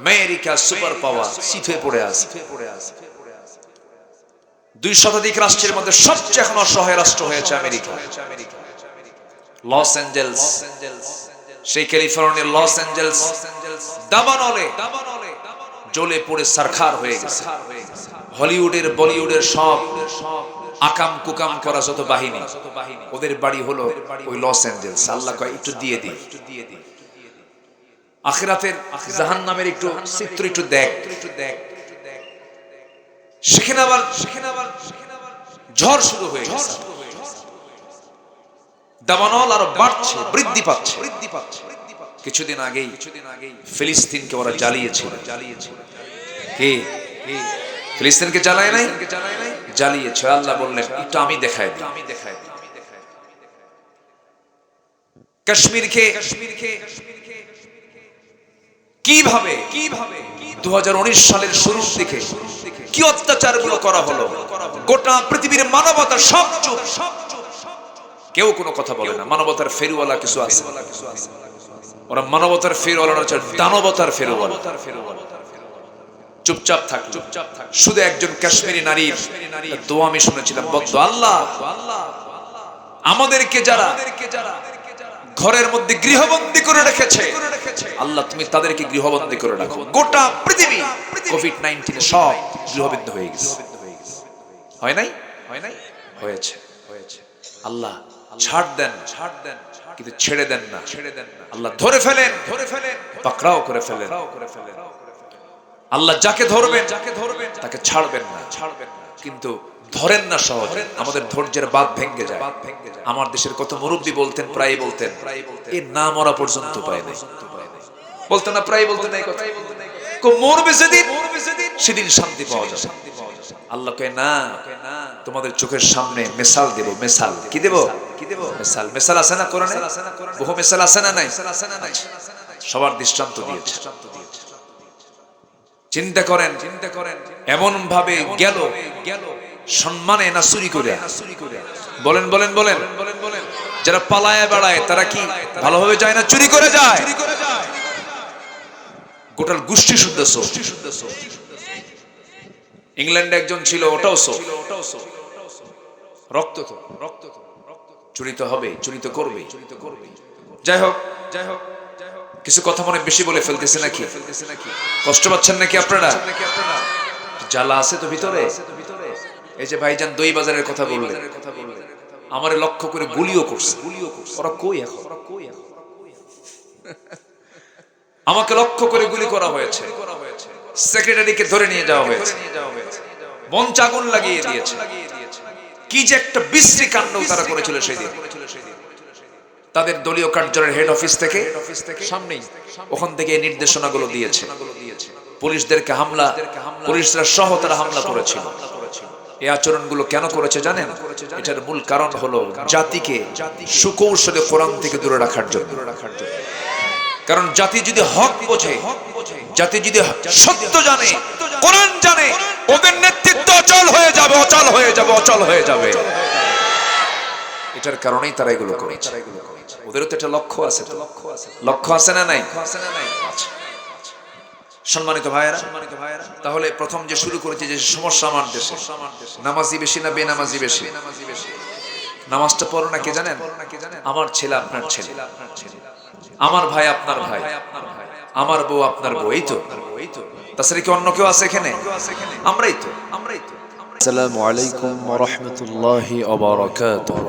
America super power সিথে পড়ে আছে। দুই শতাধিক রাষ্ট্রের মধ্যে সবচেয়ে এখন অসহায় রাষ্ট্র হয়েছে আমেরিকা। লস অ্যাঞ্জেলস, সেই ক্যালিফোর্নিয়ার লস অ্যাঞ্জেলস, দাবানলে জ্বলে পড়ে সারখার হয়ে গেছে। হলিউডের, বলিউডের সব আকাম কুকাম করা যত বাহিনী, ওদের বাড়ি হলো ওই লস অ্যাঞ্জেলস। আল্লাহ কয়, একটু দিয়ে দিই। আখিরাতের জাহান নামের একটু চিত্র একটু দেখ। সেখানে আবার সেখানে আবার ঝড় শুরু হয়ে গেছে। দাবানল আরও বাড়ছে, বৃদ্ধি পাচ্ছে। বৃদ্ধি পাচ্ছে কিছুদিন আগেই কিছুদিন আগেই ফিলিস্তিনকে ওরা জ্বালিয়েছিল জ্বালিয়েছিল কে? ফিলিস্তিনকে জ্বালায় নাই? জ্বালিয়েছে। আল্লাহ বললেন আমি দেখাই দিই আমি দেখাই দিই। কাশ্মীরকে কাশ্মীরকে কীভাবে? কীভাবে দু সালের শুরুর দিকে কি অত্যাচারগুলো করা হলো? গোটা পৃথিবীর মানবতা সব চুপ। কেউ কোনো কথা বলে না। মানবতার ফেরুওয়ালা কিছু আছে। ওরা মানবতার ফেরুওয়ালা দানবতার চুপচাপ থাক চুপচাপ থাক। শুধু একজন কাশ্মীরি আমি শুনেছিলাম আল্লাহ। আমাদেরকে যারা ঘরের মধ্যে গৃহবন্দী করে রেখেছে। আল্লাহ, তুমি তাদেরকে গৃহবন্দী করে রাখো। গোটা পৃথিবী কোভিড নাইন্টিনে সব গৃহবদ্ধ হয়ে গেছে। হয় নাই? হয় নাই হয়েছে। হয়েছে আল্লাহ ছাড় দেন ছাড় দেন কিন্তু ছেড়ে দেন না। ছেড়ে দেন না আল্লাহ ধরে ফেলেন ধরে ফেলেন পাকড়াও করে ফেলেন। করে ফেলেন আল্লাহ যাকে ধরবেন যাকে ধরবেন তাকে ছাড়বেন না ছাড়বেন না। কিন্তু ধরেন না সহজ, আমাদের ধৈর্যের বাদ ভেঙে যায়। আমার দেশের কত মুরব্বী বলতেন প্রায় বলতেন এ না মরা পর্যন্ত পায় নাই। বলতেন না প্রায় বলতেন এই কথা। মরবে সেদিন শান্তি পাওয়া যাবে। আল্লাহ কয়, না, তোমাদের চোখের সামনে দেব কি দেব? কি দেব আছে না কোরআনে? বহু আছে না নাই? সবার দৃষ্টান্ত দিয়েছে। চিন্তা করেন চিন্তা করেন এমন ভাবে গেল গেল সম্মানে না চুরি করে। বলেন বলেন বলেন। যারা পালায় বেড়ায়, তারা কি ভালোভাবে যায় না চুরি করে যায়? গোটাল গোষ্ঠী শুদ্ধ ইংল্যান্ডে একজন ছিল, ওটাও সো রক্ত তো। চুরি তো হবে, চুরি চুরি তো করবে। যাই হোক যাই হোক, কিছু কথা মনে বেশি বলে ফেলতেছে নাকি? কষ্ট পাচ্ছেন নাকি আপনারা? জ্বালা আছে তো ভিতরে? এই যে ভাইজান দই বাজারের কথা বললেন। আমারে লক্ষ্য করে গুলিও করছে। ওরা কই এখন? আমাকে লক্ষ্য করে গুলি করা হয়েছে। সেক্রেটারিকে ধরে নিয়ে যাওয়া হয়েছে। মঞ্চ আগুন লাগিয়ে দিয়েছে। কি যে একটা বিশ্রী কাণ্ড তারা করেছিল সেদিন। তাদের দলীয় কার্যালয়ের হেড অফিস থেকে সামনেই ওখান থেকে এই নির্দেশনাগুলো দিয়েছে। পুলিশদেরকে হামলা পুলিশরা সহ তারা হামলা করেছিল। এই আচরণগুলো কেন করেছে জানেন? এটার মূল কারণ হলো জাতিকে সুকৌশলে কোরআন থেকে দূরে রাখার জন্য। কারণ জাতি যদি হক বোঝে জাতি যদি সত্য জানে কোরআন জানে ওদের নেতৃত্ব অচল হয়ে যাবে অচল হয়ে যাবে অচল হয়ে যাবে। এটার কারণেই তারা এগুলো করেছে। ওদেরও তো একটা লক্ষ্য আছে লক্ষ্য আছে না নাই? আচ্ছা সম্মানিত ভাইয়েরা সম্মানিত ভাইয়েরা, তাহলে প্রথম যে শুরু করেছে যে সমস্যা আমার দেশে, নামাজি বেশি না বেনামাজি বেশি? নামাজটা পড়ো না কে জানেন? আমার ছেলে আপনার ছেলে। আমার ভাই আপনার ভাই। আমার বউ আপনার বউ, এই তো। তাছাড়া কি অন্য কেউ আছে এখানে? আমরাই তো। আমরাই তো আসসালামু আলাইকুম ওয়া রাহমাতুল্লাহি ওয়া বারাকাতুহু।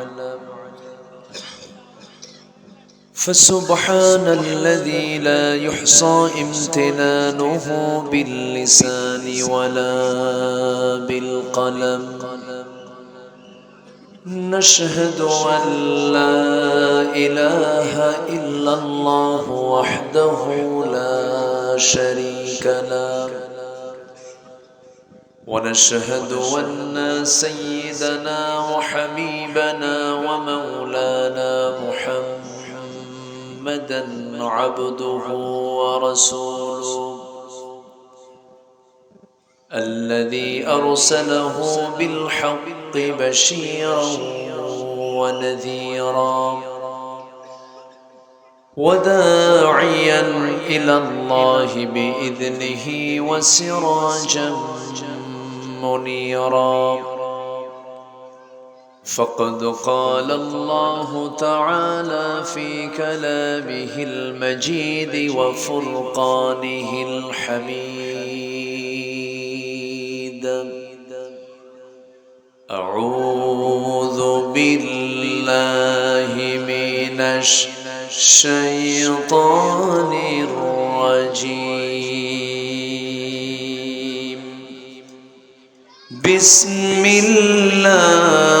فسبحان الذي لا يحصى امتنانه باللسان ولا بالقلم. نشهد أن لا إله إلا الله وحده لا شريك له. ونشهد أن سيدنا وحبيبنا ومولانا محمدا عبده ورسوله الذي أرسله بالحق بشيرا ونذيرا وداعيا إلى الله بإذنه وسراجا منيرا فقد قال الله تعالى في كلامه المجيد وفرقانه الحميد. أعوذ بالله من الشيطان الرجيم. بسم الله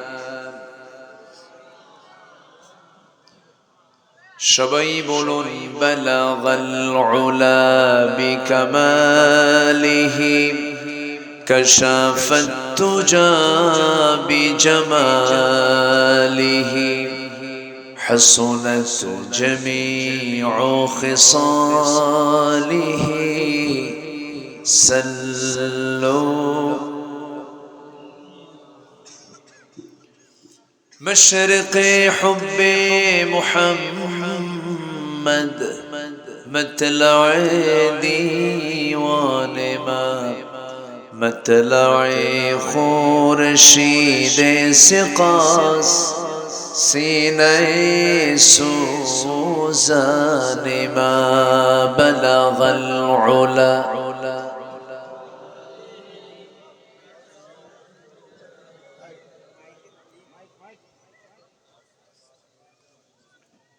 সবাই বলুন بلغ العلا بكماله كشف التجى بجماله حسنت جميع خصاله سلوا مشرق حب محمد مطلع ديوان ما مطلع خورشید سقاس سینه سوزان ما بلغ العلا.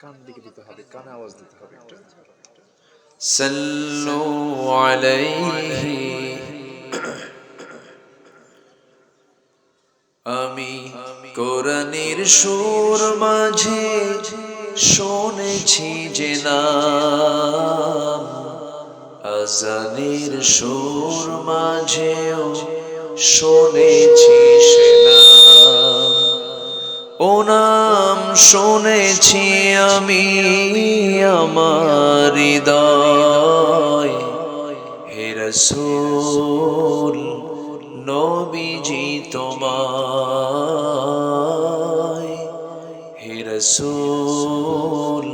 কান দিকে দিতে হবে, কানে আওয়াজ দিতে হবে সাল্লু আলাইহি আমি কোরআনের সুর মাঝে শুনেছি যে নাম, আজানের সুর মাঝেও শুনেছি সে নাম। ওনা শুনেছি আমি আমার হৃদয়। হে রসুল, নবীজি তোমায়। হে রসুল,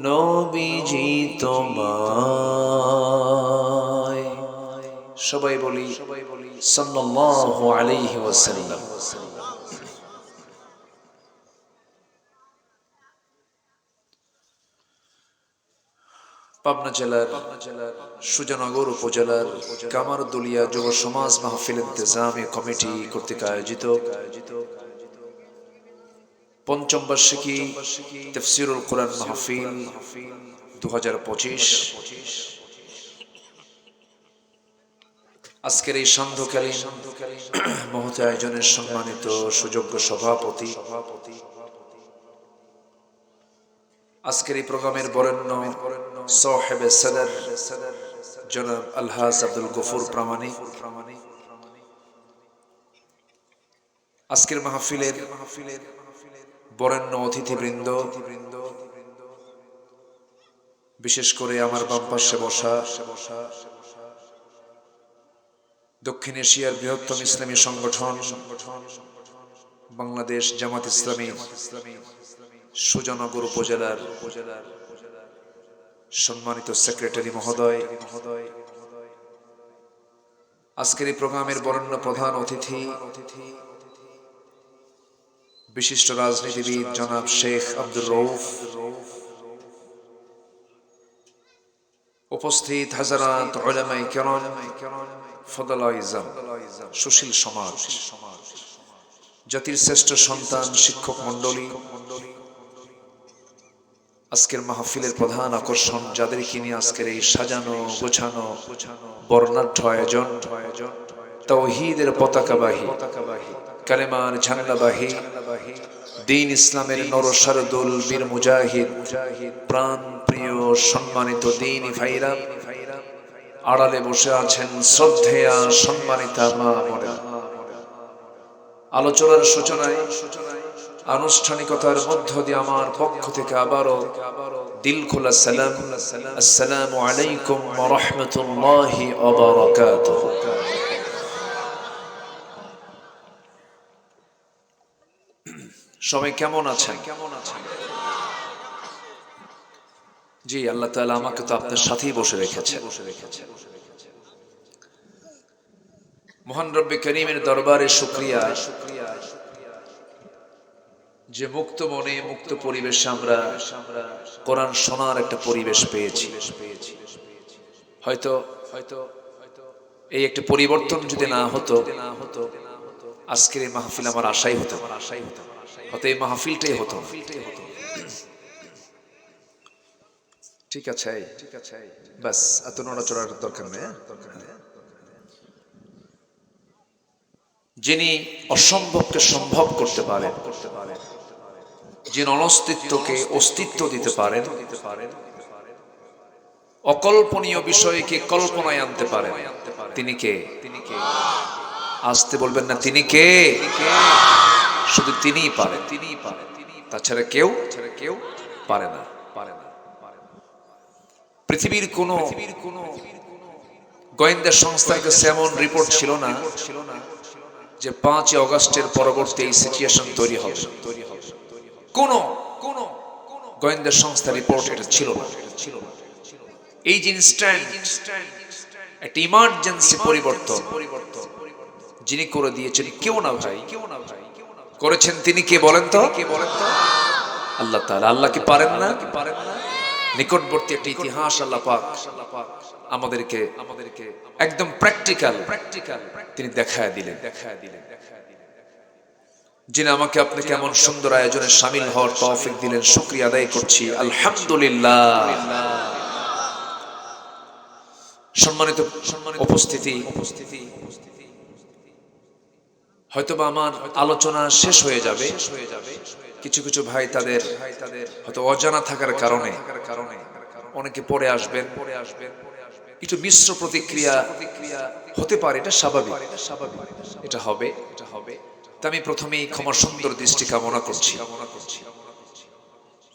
নবীজি তোমায়। সবাই বলি সবাই বলি সাল্লাল্লাহু আলাইহি ওয়াসাল্লাম। পাবনা জেলার সুজানগর উপজেলার কামারদুলিয়া যুব সমাজ মাহফিল ইন্তেজামি কমিটি কর্তৃক আয়োজিত পঞ্চম বার্ষিকী তফসিরুল কোরআন মাহফিল দু হাজার পঁচিশ। আজকের এই সান্ধ্যকালীন মহত আয়োজনের সম্মানিত সুযোগ্য সভাপতি সভাপতি আজকের এই প্রোগ্রামের বরেণ্য সাহেবে সাদার, জনাব আলহাজ আব্দুল গফুর প্রামাণিক। আজকের মাহফিলের মাহফিলের বরেণ্য অতিথিবৃন্দ, বিশেষ করে আমার বাম পাশে বসা দক্ষিণ এশিয়ার বৃহত্তম ইসলামী সংগঠন বাংলাদেশ জামাত ইসলামী। সুজনগর উপজেলার উপজেলার সম্মানিত সেক্রেটারি মহোদয়। মহোদয় আজকের এই প্রোগ্রামের বরেণ্য প্রধান অতিথি, বিশিষ্ট রাজনীতিবিদ জনাব শেখ আব্দুর রৌফ উপস্থিত হাজারাত উলামায়ে কেরাম ফদলাইজাম সুশীল সমাজ, জাতির শ্রেষ্ঠ সন্তান শিক্ষক মণ্ডলী আজকের মাহফিলের প্রধান আকর্ষণ যাদেরকে নিয়ে আজকের এই সাজানো, গোছানো, বর্ণাঢ্য আয়োজন তৌহিদের পতাকাবাহী কালেমার ঝান্ডাবাহী দিন ইসলামের নরসারদুল বীর মুজাহিদ প্রাণ প্রিয় সম্মানিত দিন ভাইরা, আড়ালে বসে আছেন শ্রদ্ধেয়া সম্মানিতা মা আলোচনার সূচনায় আনুষ্ঠানিকতার মধ্য দিয়ে আমার পক্ষ থেকে আবারও দিল খোলা সালাম। আসসালামু আলাইকুম রাহমাতুল্লাহি সবাই কেমন আছেন কেমন আছেন? জি, আল্লাহ তাআলা আমাকে তো আপনার সাথেই বসে রেখেছে বসে রেখেছে মহান রব্বে করিমের দরবারে শুক্রিয়া শুক্রিয়া। যে মুক্ত মনে মুক্ত পরিবেশে আমরা কোরআন শোনার একটা পরিবেশ পেয়েছি। হয়তো হয়তো এই একটা পরিবর্তন যদি না হতো না হতো আজকের এই মাহফিল আমার আশাই হতো আমার আশাই হতো হয়তো এই মাহফিলটাই হতো ঠিক আছে ঠিক আছে, বাস, এত নড়াচড়ার দরকার নেই হ্যাঁ? দরকার নেই যিনি অসম্ভবকে সম্ভব করতে পারেন করতে পারেন যিনি অনস্তিত্বকে অস্তিত্ব দিতে পারেন, অকল্পনীয় বিষয়কে কল্পনায় আনতে পারেন। তিনি কে? তিনি কে আসতে বলবেন না, তিনি কে? শুধু তিনিই পারেন। তিনিই পারেন তাছাড়া কেউ কেউ পারে না। পারে না পৃথিবীর কোনো গোয়েন্দা সংস্থার কাছে এমন রিপোর্ট ছিল না যে পাঁচই অগস্টের পরবর্তী এই সিচুয়েশন তৈরি হবে। কোন কোন গোয়েন্দা সংস্থা রিপোর্ট এটা ছিল না। এই যে একটা ইমার্জেন্সি পরিবর্তন পরিবর্তন যিনি করে দিয়েছেন কেউ না ভাই কেউ না ভাই। করেছেন তিনি কে বলেন তো? কে বলেন তো আল্লাহ তাআলা, আল্লাহ কি পারেন না? কি পারেন না নিকটবর্তী একটা ইতিহাস আল্লাহ পাক আমাদেরকে আমাদেরকে একদম প্র্যাকটিক্যাল প্র্যাকটিক্যাল তিনি দেখায় দিলেন দেখায় দিলেন। যিনি আমাকে আপনি কেমন সুন্দর আয়োজনে সামিল হওয়ার তৌফিক দিলেন, শুকরিয়া আদায় করছি। আলহামদুলিল্লাহ। সম্মানিত উপস্থিতি উপস্থিতি। হয়তোবা আমার আলোচনা শেষ হয়ে যাবে। কিছু কিছু ভাই তাদের হয়তো অজানা থাকার কারণে অনেকে পরে আসবেন। পরে আসবেন কিছু মিশ্র প্রতিক্রিয়া হতে পারে, এটা স্বাভাবিক। এটা স্বাভাবিক এটা হবে এটা হবে। তা আমি প্রথমেই ক্ষমা সুন্দর দৃষ্টি কামনা করছি।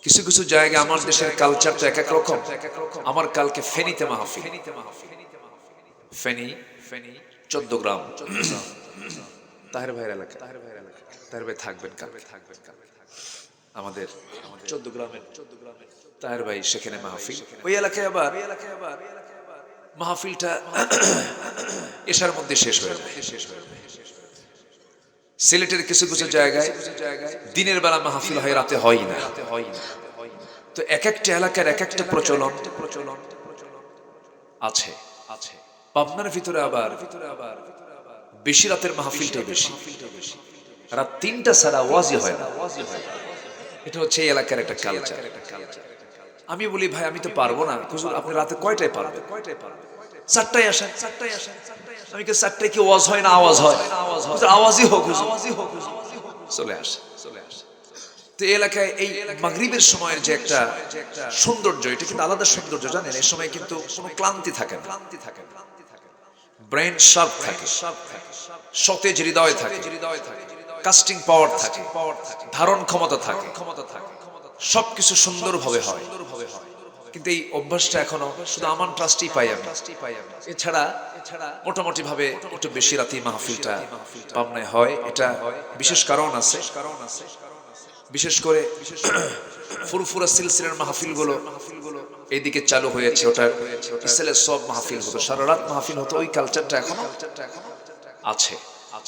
কিছু কিছু জায়গায় আমার দেশের কালচার তো এক এক রকম। আমার কালকে ফেনীতে মাহফিল। ফেনী ফেনী। চোদ্দ গ্রাম। তাহের ভাইয়ের এলাকা। তাহের ভাইয়ের এলাকা। তাহের ভাই থাকবেন কালকে। থাকবেন কালকে। আমাদের চোদ্দ গ্রামের চোদ্দ গ্রামের তাহের ভাই সেখানে মাহফিল। ওই এলাকায় আবার মাহফিলটা এশার মধ্যে শেষ হয়ে যায়। শেষ হয়ে যায়। সিলেটের কিছু কিছু জায়গায় দিনের বেলা মাহফিল হয়, রাতে হয় না। তো এক একটা এলাকার এক একটা প্রচলন প্রচলন আছে। আছে পাবনার ভিতরে আবার ভিতরে আবার বেশি রাতের মাহফিলটাই বেশি। রাত তিনটা ছাড়া ওয়াজি হয় না। এটা হচ্ছে এই এলাকার একটা কালচার আমি বলি, ভাই, আমি তো পারব না। আপনি রাতে কয়টায় পারবেন? কয়টায় পারবেন চারটায় আসেন চারটায় আসেন। আমি কি চারটায় কি ওয়াজ হয় না আওয়াজ হয়? আওয়াজই হোক। চলে আসে চলে আসে। তো এলাকায় এই মাগরিবের সময়ের যে একটা সৌন্দর্য, এটা কিন্তু আলাদা সৌন্দর্য, জানেন? এই সময় কিন্তু কোনো ক্লান্তি থাকে না। ক্লান্তি থাকে ব্রেন শার্প থাকে। সতেজ হৃদয় থাকে। হৃদয় থাকে কাস্টিং পাওয়ার থাকে পাওয়ার থাকে। ধারণ ক্ষমতা থাকে। সবকিছু সুন্দরভাবে হয়। কিন্তু এই অভ্যাসটা এখনও শুধু আমান ট্রাস্টেই পাই আমি। এছাড়া এছাড়া মোটামুটি ভাবে একটু বেশি রাতে মাহফিলটা পাবনায় হয়। এটা বিশেষ কারণ আছে। কারণ আছে বিশেষ করে ফুরফুরা সিলসিলার মাহফিলগুলো এইদিকে চালু হয়েছে। ওটা ইসলামের সব মাহফিল হতো। সারা রাত মাহফিল হতো। ওই কালচারটা এখনও আছে।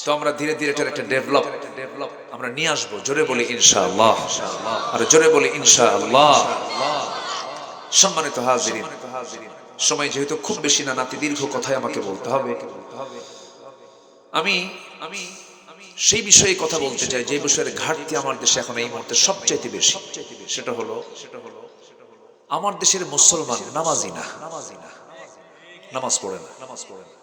তো আমরা ধীরে ধীরে এটার একটা ডেভেলপ ডেভেলপ আমরা নিয়ে আসব। জোরে বলি ইনশাআল্লাহ। আর জোরে বলি ইনশাআল্লাহ। সম্মানিত হাজিরিন, সময় যেহেতু খুব বেশি না, নাতি দীর্ঘ কথায় আমাকে বলতে হবে। আমি আমি সেই বিষয়ে কথা বলতে চাই, যে বিষয়ের ঘাটতি আমার দেশে এখন এই মুহূর্তে সবচাইতে বেশি। সেটা হলো সেটা হলো আমার দেশের মুসলমান নামাজি না নামাজি না নামাজ পড়ে না। নামাজ পড়ে না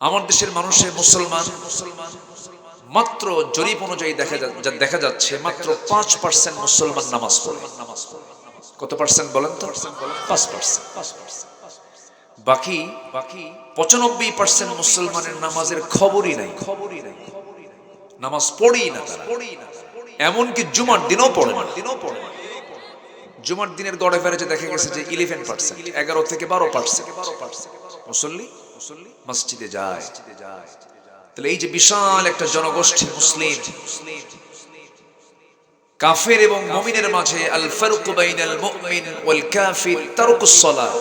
আমার দেশের মানুষের মুসলমান মুসলমান মুসলমান মাত্র জরিপ অনুযায়ী দেখা দেখা যাচ্ছে মাত্র পাঁচ পার্সেন্ট মুসলমান নামাজ পড়ে। কত পার্সেন্ট বলেন তো? পাঁচ পার্সেন্ট বাকি বাকি পঁচানব্বই পার্সেন্ট মুসলমানের নামাজের খবরই নাই। খবরই নাই নামাজ পড়েই না তারা। এমনকি জুমার দিনও পড়ে না। দিনও পড়ে না জুমার দিনের গড়ে ফেরেছে দেখা গেছে যে ইলেভেন পার্সেন্ট এগারো থেকে বারো পার্সেন্ট মুসল্লি মুসল্লি, মসজিদে যায়। তাহলে এই যে বিশাল একটা জনগোষ্ঠী মুসলিম, কাফের এবং মমিনের মাঝে আল ফারুক বাইনাল মুমিন ওয়াল কাফির তারকুস সালাহ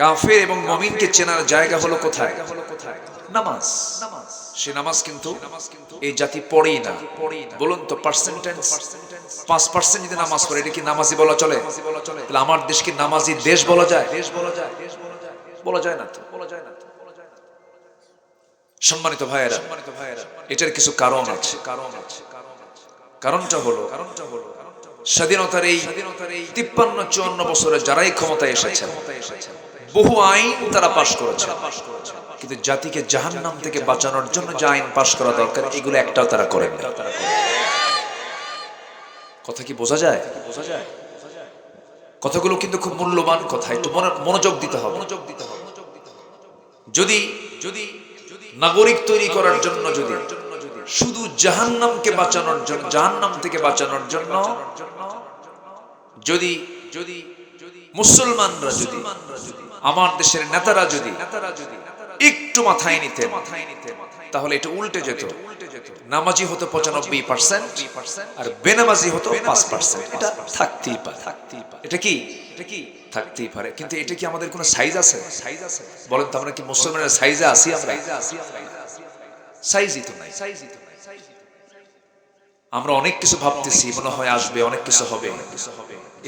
কাফের এবং মমিনকে চেনার জায়গা হলো কোথায়? নামাজ। সে নামাজ কিন্তু এই জাতি পড়েই না। বলুন তো পার্সেন্টেজ পাঁচ পার্সেন্ট যদি নামাজ পড়ে, এটা কি নামাজি বলা চলে? তাহলে আমার দেশকে নামাজি দেশ বলা যায়? দেশ বলা যায় বলা যায়। না তো বলা যায় না সম্মানিত ভাইয়েরা, এটার কিছু কারণ আছে। কারণ আছে কারণটা হলো কারণটা হলো স্বাধীনতার এই তিপ্পান্ন, চুয়ান্ন বছরে যারাই ক্ষমতায় এসেছে বহু আইন তারা পাশ করেছে কিন্তু জাতিকে জাহান্নাম থেকে বাঁচানোর জন্য যে আইন পাশ করা দরকার, এগুলো একটাও তারা করেন কথা কি বোঝা যায়? বোঝা যায় কথাগুলো কিন্তু খুব মূল্যবান কথা, একটু মনে- মনোযোগ দিতে হবে। মনোযোগ দিতে হবে যদি যদি নাগরিক তৈরি করার জন্য যদি, শুধু জাহান্নামকে বাঁচানোর জন্য জাহান্নাম থেকে বাঁচানোর জন্য, যদি যদি মুসলমানরা যদি, আমার দেশের নেতারা যদি একটু মাথায় নিতে মাথায় নিতে তাহলে এটা উল্টে যেত। নামাজি হতো পঁচানব্বই পার্সেন্ট আর বেনামাজি হতো পাঁচ পার্সেন্ট। এটা থাকতেই পারে। এটা কি এটা কি? থাকতেই পারে। কিন্তু এটা কি আমাদের কোনো সাইজ আছে? সাইজ আছে বলেন তো, আমরা কি মুসলমানের সাইজে আছি আমরা? সাইজই তো নাই। সাইজই তো আমরা অনেক কিছু ভাবতেছি, মনে হয় আসবে, অনেক কিছু হবে।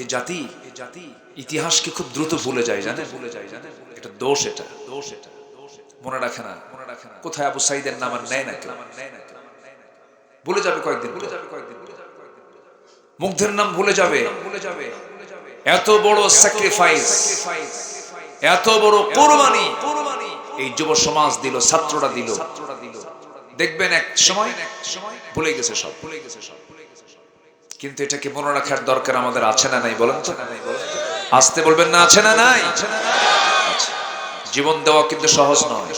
এই জাতি এই জাতি ইতিহাসকে খুব দ্রুত ভুলে যায়, জানেন? ভুলে যায় জানেন এটা দোষ এটা। দোষ এটা মনে রাখে না। মনে রাখে না কোথায় আবু সাইদের নাম আর নেয় না ভুলে যাবে কয়েকদিন ভুলে যাবে কয়েকদিন মুগ্ধের নাম ভুলে যাবে ভুলে যাবে। এত বড় স্যাক্রিফাইস এত বড় কোরবানি। এই যুব সমাজ দিল, ছাত্ররা দিল। দেখবেন এক সময় ভুলে গেছে সব। ভুলে গেছে সব কিন্তু এটাকে মনে রাখার দরকার আমাদের আছে না নাই বলেন তো? আসতে বলবেন না, আছে না নাই? জীবন দেওয়া কিন্তু সহজ নয়।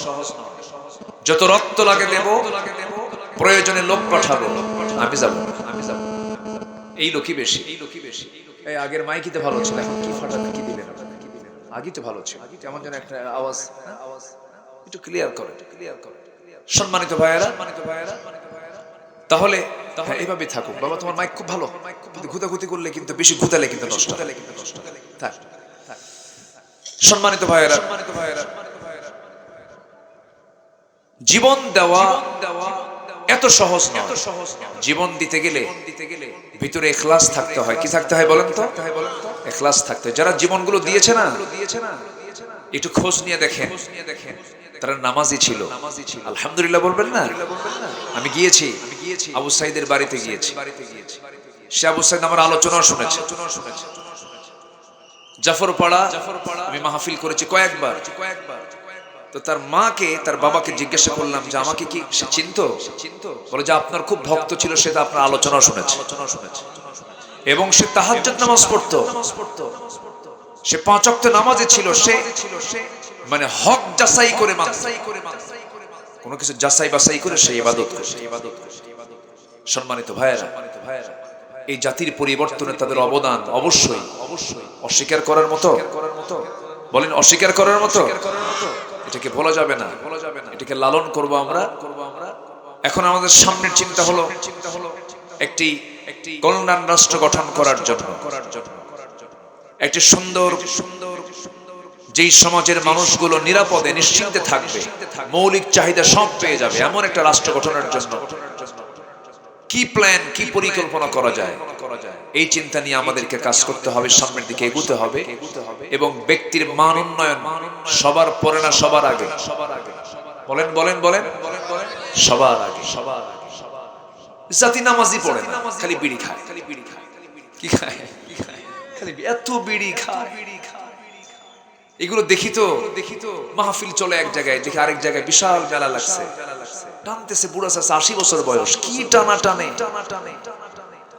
যত রক্ত লাগে দেব, প্রয়োজনে লোক পাঠাবো। আমি যাব। এই লোকই বেশি। এই লোকই বেশি এই আগের মাইকিতে ভালো ছিল এখন কি ফাটাতে কি দিলেন আপনারা কি দিলেন আগে তো ভালো ছিল। কেমন যেন একটা আওয়াজ হ্যাঁ, আওয়াজ একটু ক্লিয়ার করে ক্লিয়ার করে। সম্মানিত ভাইয়েরা সম্মানিত ভাইয়েরা তাহলে তাহলে এইভাবে থাকুক। বাবা তোমার মাইক খুব ভালো। কিন্তু ঘুতাঘুতি করলে কিন্তু বেশি ঘুতালে কিন্তু নষ্ট হলে কিন্তু নষ্ট থাক। সম্মানিত ভাইয়েরা সম্মানিত ভাইয়েরা। জীবন দেওয়া দেওয়া এত সহজ নয়। জীবন দিতে গেলে ভিতরে এখলাস থাকতে হয়। কি থাকতে হয় বলেন তো? এখলাস থাকতে হয়। যারা জীবনগুলো দিয়েছে না দিয়েছে না একটু খোঁজ নিয়ে দেখেন। তারা নামাজি ছিল। আলহামদুলিল্লাহ বলবেন না? আমি গিয়েছি। আমি গিয়েছি আবু সাইদের বাড়িতে গিয়েছি। সে আবু সাইদ আমার আলোচনা শুনেছে। জাফর পাড়া জাফর পাড়া আমি মাহফিল করেছি কয়েকবার কয়েকবার। তো তার মাকে, তার বাবাকে জিজ্ঞাসা করলাম যে, আমাকে কি সে চিনতো? বলে যে, আপনার খুব ভক্ত ছিল সেটা আপনার আলোচনা শুনেছে। এবং সে তাহাজ্জুদ নামাজ পড়তো। সে পাঁচ ওয়াক্ত নামাজে ছিল, সে মানে হক যাচাই করে কোনো কিছু যাচাই বাছাই করে সেই ইবাদত সম্মানিত ভাইয়েরা, এই জাতির পরিবর্তনে তাদের অবদান অবশ্যই অবশ্যই অস্বীকার করার মতো। বলেন, অস্বীকার করার মতো? এটাকে বলা যাবে না। বলা যাবে না এটাকে লালন করব আমরা। করব আমরা এখন আমাদের সামনের চিন্তা হলো চিন্তা হলো একটি একটি কল্যাণ রাষ্ট্র গঠন করার জন্য। করার জন্য একটি সুন্দর সুন্দর যেই সমাজের মানুষগুলো নিরাপদে, নিশ্চিন্তে থাকবে, মৌলিক চাহিদা সব পেয়ে যাবে, এমন একটা রাষ্ট্র গঠনের জন্য। কি প্ল্যান কি পরিকল্পনা করা যায়? এই চিন্তা নিয়ে আমাদেরকে কাজ করতে হবে, সামনের দিকে এগুতে হবে এবং ব্যক্তির মান উন্নয়ন সবার পরে না সবার আগে। সবার আগে বলেন বলেন বলেন। সবার আগে। সবার আগে জাতি নামাজি পড়ে না, খালি বিড়ি খায়। খালি বিড়ি খায় কি খায়? কি খায় খালি এত বিড়ি খায়। এগুলো দেখি তো দেখি তো মাহফিল চলে এক জায়গায়, দেখি আরেক জায়গায় বিশাল মেলা লাগছে। টানতেছে বুড়া চাষা আশি বছর বয়স, কি টানা টানে টানা টানে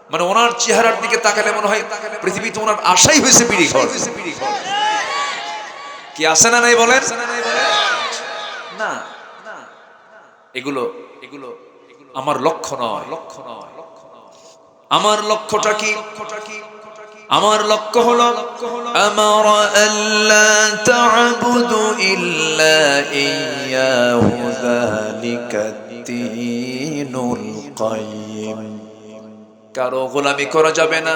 মানে ওনার চেহারার দিকে তাকালে মনে হয় পৃথিবীতে ওনার আশাই হয়েছে পিড়ি ঘর কি আসে না নাই বলেন? না এগুলো এগুলো আমার লক্ষ্য নয়। লক্ষ্য নয় আমার লক্ষ্যটা কি? আমার লক্ষ্য হলো আমার আল্লাহ তা'বুদু ইল্লা ইয়াহু যালিকা কারও গোলামি করা যাবে না।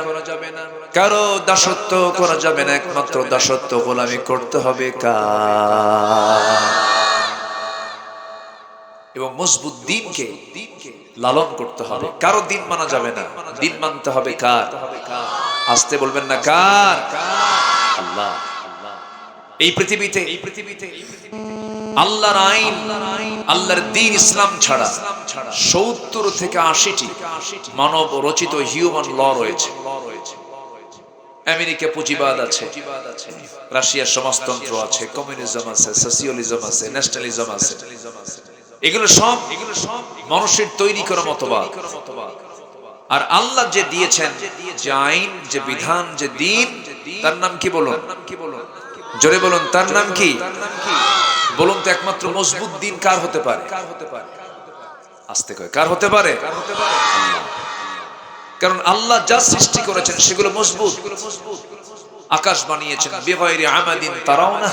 কারও দাসত্ব করা যাবে না, একমাত্র দাসত্ব গোলামি করতে হবে এবং মজবুত দিনকে লালন করতে হবে। কারও দিন মানা যাবে না, দিন মানতে হবে কার? আসতে বলবেন না কার? আল্লাহ। এই পৃথিবীতে এই পৃথিবীতে আল্লাহর আইন, আল্লাহর দিন ইসলাম ছাড়া সত্তর থেকে আশিটি মানব রচিত হিউম্যান ল রয়েছে। আমেরিকা পুঁজিবাদ আছে, রাশিয়ার সমাজতন্ত্র আছে কমিউনিজম আছে সোসিয়ালিজম আছে ন্যাশনালিজম আছে। এগুলো সব এগুলো সব মানুষের তৈরি করা মতবাদ। আর আল্লাহ যে দিয়েছেন, যে আইন, যে বিধান, যে দিন, তার নাম কি বলুন? জোরে বলুন, তার নাম কি? বলুন তো একমাত্র মজবুত দিন কার হতে পারে? কার হতে পারে আসতে কয় কার হতে পারে? আল্লাহ। কারণ আল্লাহ যা সৃষ্টি করেছেন সেগুলো মজবুত। আকাশ বানিয়েছেন বেগয়রে আমাদিন তারাও না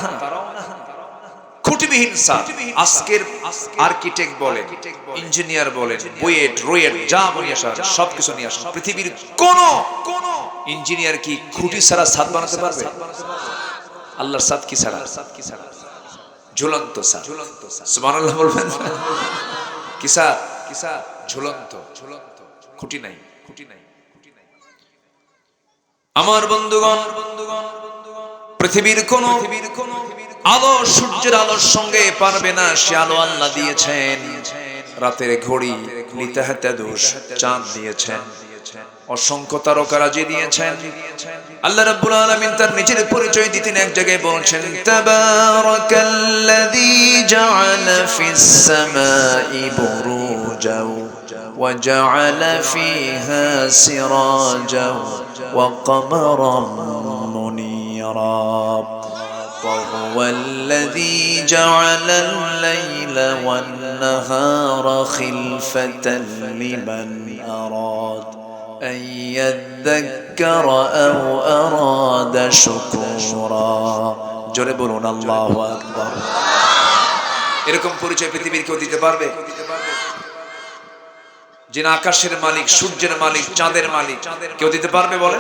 খুঁটিবিহীন সার, আজকের আর্কিটেক্ট বলেন, ইঞ্জিনিয়ার বলেন, বুয়েট, রোয়েট, যা বলি আসা সবকিছু নিয়ে আসেন। পৃথিবীর কোন কোন ইঞ্জিনিয়ার কি খুঁটি ছাড়া বানাতে পারবে? আল্লাহর কি ছাড়া কি ছাড়া? ঝুলন্ত সাদ ঝুলন্ত সুবহানাল্লাহ বলবেন? কি সাদ কি সাদ ঝুলন্ত। ঝুলন্ত। খুঁটি নাই। খুঁটি নাই। খুঁটি নাই। আমার বন্ধুগণ পৃথিবীর কোন পৃথিবীর কোন আলো সূর্যের আলোর সঙ্গে পারবে না সে আলো আল্লাহ দিয়েছেন। রাতের ঘড়ি নিতে হাতে দোষ চাঁদ দিয়েছেন। অসংখ্য তারকারাজি দিয়েছেন আল্লাহ রাব্বুল আলামিন তার নিজের পরিচয় দিতেন এক জায়গায় বলছেন তাবারাকাল্লাযী জাআলা ফিস সামাই বুরুজাও وجعل فيها سراجا وقمرا منيرا وهو الذي جعل الليل والنهار خلفة لمن أراد أن يذكر أو أراد شكورا جربون الله أكبر এরকম পরিচয় পৃথিবীর কেউ দিতে পারবে যিনি আকাশের মালিক সূর্যের মালিক চাঁদের মালিক কেউ দিতে পারবে বলে